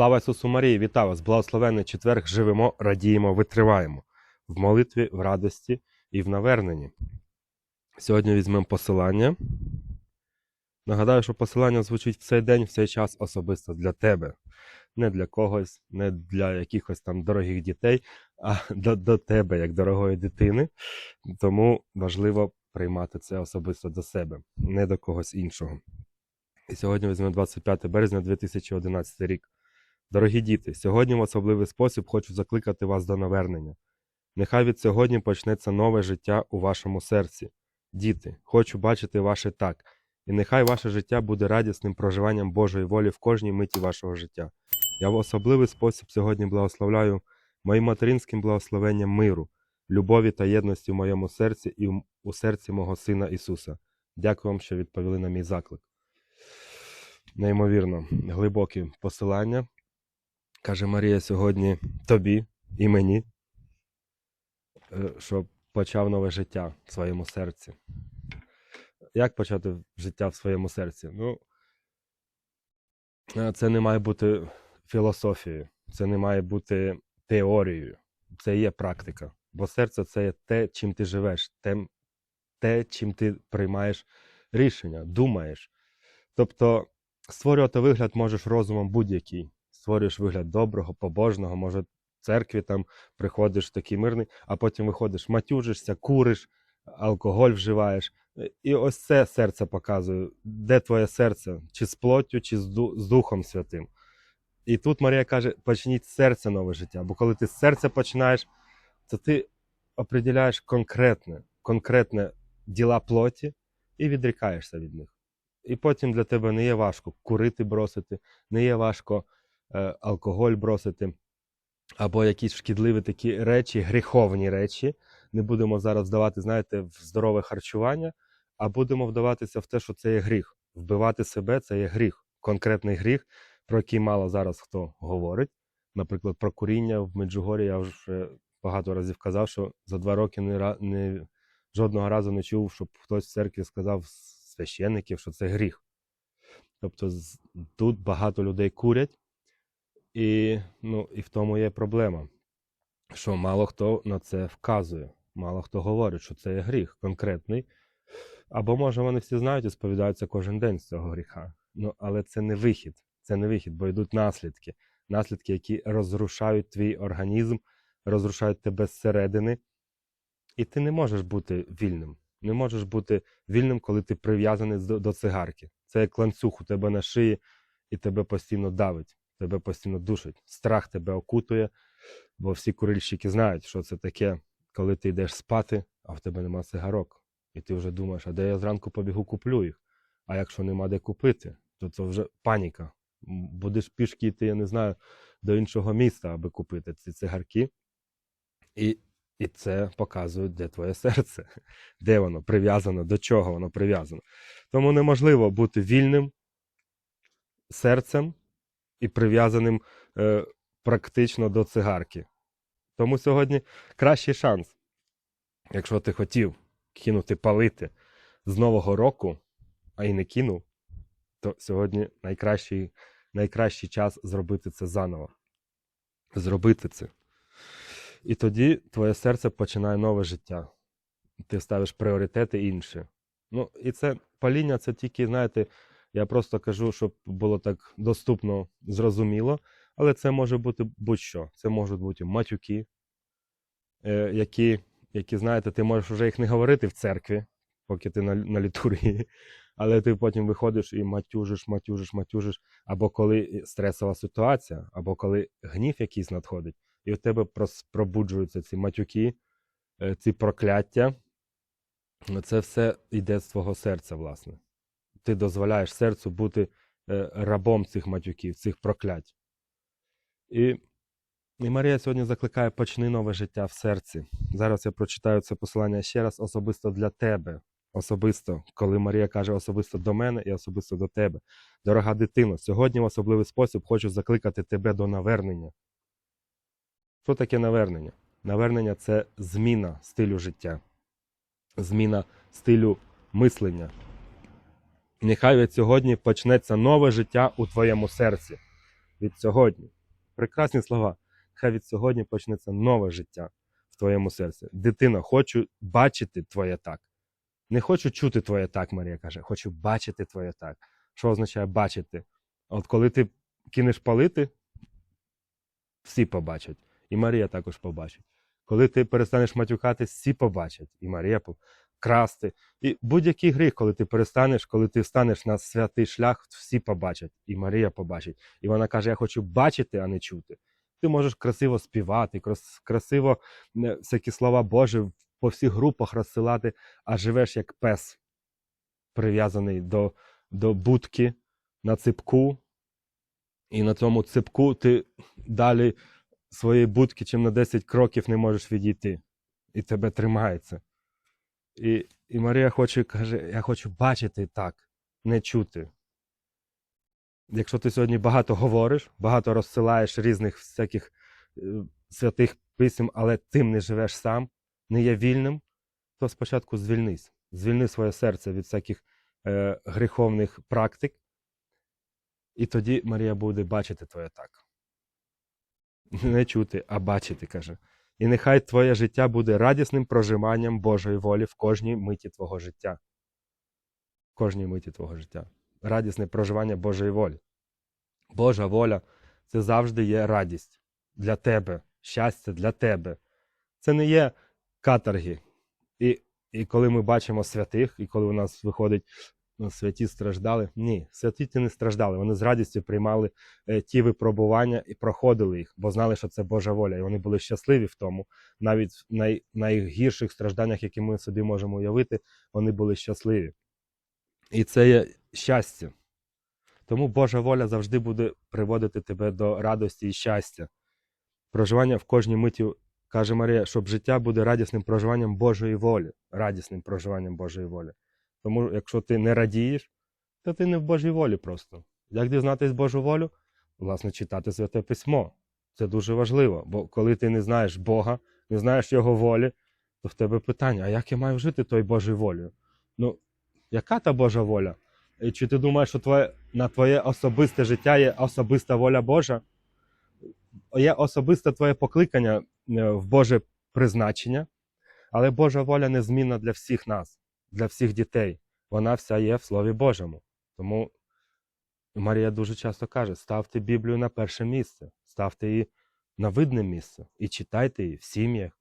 Слава Ісусу Марії, вітаю вас! Благословенний четверг, живемо, радіємо, витриваємо в молитві, в радості і в наверненні. Сьогодні візьмемо посилання. Нагадаю, що посилання звучить в цей день, в цей час особисто для тебе. Не для когось, не для якихось там дорогих дітей, а до, до тебе, як дорогої дитини. Тому важливо приймати це особисто до себе, не до когось іншого. І сьогодні візьмемо 25 березня 2011 рік. Дорогі діти, сьогодні в особливий спосіб хочу закликати вас до навернення. Нехай від сьогодні почнеться нове життя у вашому серці. Діти, хочу бачити ваше так, і нехай ваше життя буде радісним проживанням Божої волі в кожній миті вашого життя. Я в особливий спосіб сьогодні благословляю моїм материнським благословенням миру, любові та єдності в моєму серці і у серці мого Сина Ісуса. Дякую вам, що відповіли на мій заклик. Неймовірно, глибокі посилання. Каже Марія сьогодні тобі і мені, е, щоб почав нове життя в своєму серці. Як почати життя в своєму серці? Ну, е, це не має бути філософією, це не має бути теорією, це є практика. Бо серце це є те, чим ти живеш, те, те чим ти приймаєш рішення, думаєш. Тобто створювати вигляд можеш розумом будь-який. Створюєш вигляд доброго, побожного, може, в церкві там приходиш такий мирний, а потім виходиш, матюжишся, куриш, алкоголь вживаєш. І ось це серце показує, де твоє серце, чи з плоттю, чи з, Духом Святим. І тут Марія каже: почніть з серця нове життя. Бо коли ти з серця починаєш, то ти определяєш конкретне, конкретне діла плоті і відрікаєшся від них. І потім для тебе не є важко курити бросити, не є важко алкоголь бросити, або якісь шкідливі такі речі, гріховні речі. Не будемо зараз вдавати, знаєте, в здорове харчування, а будемо вдаватися в те, що це є гріх. Вбивати себе це є гріх, конкретний гріх, про який мало зараз хто говорить. Наприклад, про куріння в Меджугорі я вже багато разів казав, що за два роки не, не, жодного разу не чув, щоб хтось в церкві сказав священників, що це гріх. Тобто тут багато людей курять, і, ну, і в тому є проблема, що мало хто на це вказує, мало хто говорить, що це є гріх конкретний. Або, може, вони всі знають і сповідаються кожен день з цього гріха. Ну, але це не вихід, це не вихід, бо йдуть наслідки. Наслідки, які розрушають твій організм, розрушають тебе зсередини. І ти не можеш бути вільним. Не можеш бути вільним, коли ти прив'язаний до, цигарки. Це як ланцюг у тебе на шиї, і тебе постійно давить, тебе постійно душить. Страх тебе окутує, бо всі курильщики знають, що це таке, коли ти йдеш спати, а в тебе нема цигарок. І ти вже думаєш, а де я зранку побігу куплю їх. А якщо нема де купити, то це вже паніка. Будеш пішки йти, я не знаю, до іншого міста, аби купити ці цигарки. І, і це показує, де твоє серце, де воно прив'язано, до чого воно прив'язано. Тому неможливо бути вільним серцем і прив'язаним е, практично до цигарки. Тому сьогодні кращий шанс, якщо ти хотів кинути палити з Нового року, а й не кинув, то сьогодні найкращий, найкращий час зробити це заново. Зробити це. І тоді твоє серце починає нове життя. Ти ставиш пріоритети інші. Ну, і це паління, це тільки, знаєте, я просто кажу, щоб було так доступно, зрозуміло, але це може бути будь-що. Це можуть бути матюки, е, які, які, знаєте, ти можеш вже їх не говорити в церкві, поки ти на, на літургії, але ти потім виходиш і матюжиш, матюжиш, матюжиш, або коли стресова ситуація, або коли гнів якийсь надходить, і у тебе пробуджуються ці матюки, е, ці прокляття. Це все йде з твого серця, власне. Ти дозволяєш серцю бути е, рабом цих матюків, цих проклять. І, і Марія сьогодні закликає почни нове життя в серці. Зараз я прочитаю це посилання ще раз особисто для тебе. Особисто, коли Марія каже особисто до мене і особисто до тебе. Дорога дитино, сьогодні в особливий спосіб хочу закликати тебе до навернення. Що таке навернення? Навернення це зміна стилю життя, зміна стилю мислення. Нехай від сьогодні почнеться нове життя у твоєму серці. від сьогодні. Прекрасні слова. Хай від сьогодні почнеться нове життя в твоєму серці. Дитино, хочу бачити твоє так. Не хочу чути твоє так, Марія каже, хочу бачити твоє так. Що означає бачити? От коли ти кинеш палити, всі побачать. І Марія також побачить. Коли ти перестанеш матюкати, всі побачать. І Марія по- красти. І будь-який гріх, коли ти перестанеш, коли ти станеш на святий шлях, всі побачать. І Марія побачить. І вона каже: Я хочу бачити, а не чути. Ти можеш красиво співати, красиво всякі слова Божі по всіх групах розсилати, а живеш як пес, прив'язаний до, до будки на ципку. І на цьому ципку ти далі своєї будки чим на 10 кроків не можеш відійти. І тебе тримається. І, і Марія хоче, каже: Я хочу бачити так, не чути. Якщо ти сьогодні багато говориш, багато розсилаєш різних всяких е, святих писем, але тим не живеш сам, не є вільним, то спочатку звільнись. Звільни своє серце від всяких е, гріховних практик, і тоді Марія буде бачити твоє так. Не чути, а бачити, каже. І нехай твоє життя буде радісним проживанням Божої волі в кожній миті твого життя. В кожній миті твого життя. Радісне проживання Божої волі. Божа воля це завжди є радість для тебе, щастя для тебе. Це не є каторги. І, і коли ми бачимо святих, і коли у нас виходить святі страждали, ні, святі ті не страждали. Вони з радістю приймали е, ті випробування і проходили їх, бо знали, що це Божа воля, і вони були щасливі в тому. Навіть в най, найгірших стражданнях, які ми собі можемо уявити, вони були щасливі. І це є щастя. Тому Божа воля завжди буде приводити тебе до радості і щастя. Проживання в кожній миті, каже Марія, щоб життя буде радісним проживанням Божої волі, радісним проживанням Божої волі. Тому, якщо ти не радієш, то ти не в Божій волі просто. Як дізнатись Божу волю? Власне, читати святе письмо. Це дуже важливо, бо коли ти не знаєш Бога, не знаєш Його волі, то в тебе питання: а як я маю жити тою Божою волею? Ну, яка та Божа воля? І чи ти думаєш, що твоє, на твоє особисте життя є особиста воля Божа? Є особисте твоє покликання е, в Боже призначення, але Божа воля незмінна для всіх нас, для всіх дітей. Вона вся є в Слові Божому. Тому Марія дуже часто каже: ставте Біблію на перше місце, ставте її на видне місце і читайте її в сім'ях,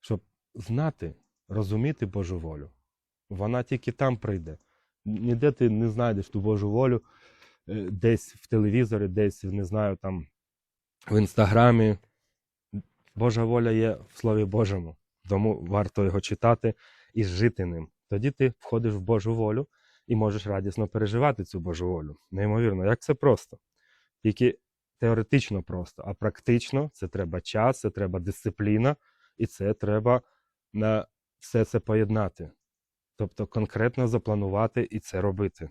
щоб знати, розуміти Божу волю. Вона тільки там прийде. Ніде ти не знайдеш ту Божу волю е, десь в телевізорі, десь, не знаю, там в інстаграмі. Божа воля є в Слові Божому, тому варто його читати і жити ним. Тоді ти входиш в Божу волю і можеш радісно переживати цю Божу волю. Неймовірно, як це просто. Тільки теоретично просто, а практично це треба час, це треба дисципліна, і це треба на все це поєднати. Тобто конкретно запланувати і це робити.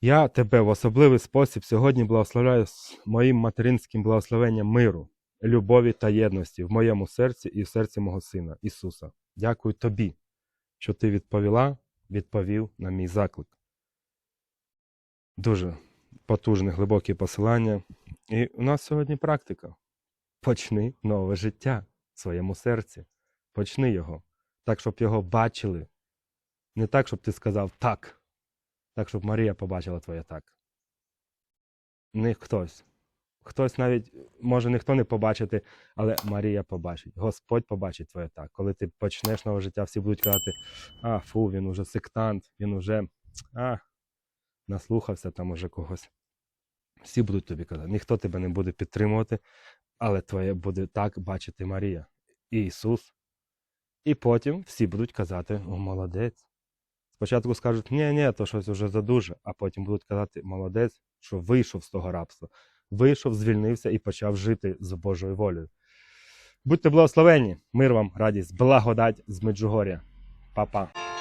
Я тебе в особливий спосіб сьогодні благословляю з моїм материнським благословенням миру, любові та єдності в моєму серці і в серці мого Сина Ісуса. Дякую тобі, що ти відповіла, відповів на мій заклик. Дуже потужне, глибоке посилання. І у нас сьогодні практика. Почни нове життя в своєму серці. Почни його. Так, щоб його бачили. Не так, щоб ти сказав так. Так, щоб Марія побачила твоє так. Не хтось. Хтось навіть, може, ніхто не побачити, але Марія побачить. Господь побачить твоє так. Коли ти почнеш нове життя, всі будуть казати, а, фу, він уже сектант, він уже а, наслухався там уже когось. Всі будуть тобі казати. Ніхто тебе не буде підтримувати, але твоє буде так бачити Марія і Ісус. І потім всі будуть казати: О, молодець. Спочатку скажуть, ні, ні, то щось вже задуже, а потім будуть казати, молодець, що вийшов з того рабства, вийшов, звільнився і почав жити з Божою волею. Будьте благословені, мир вам, радість, благодать з Меджугор'я. Па-па.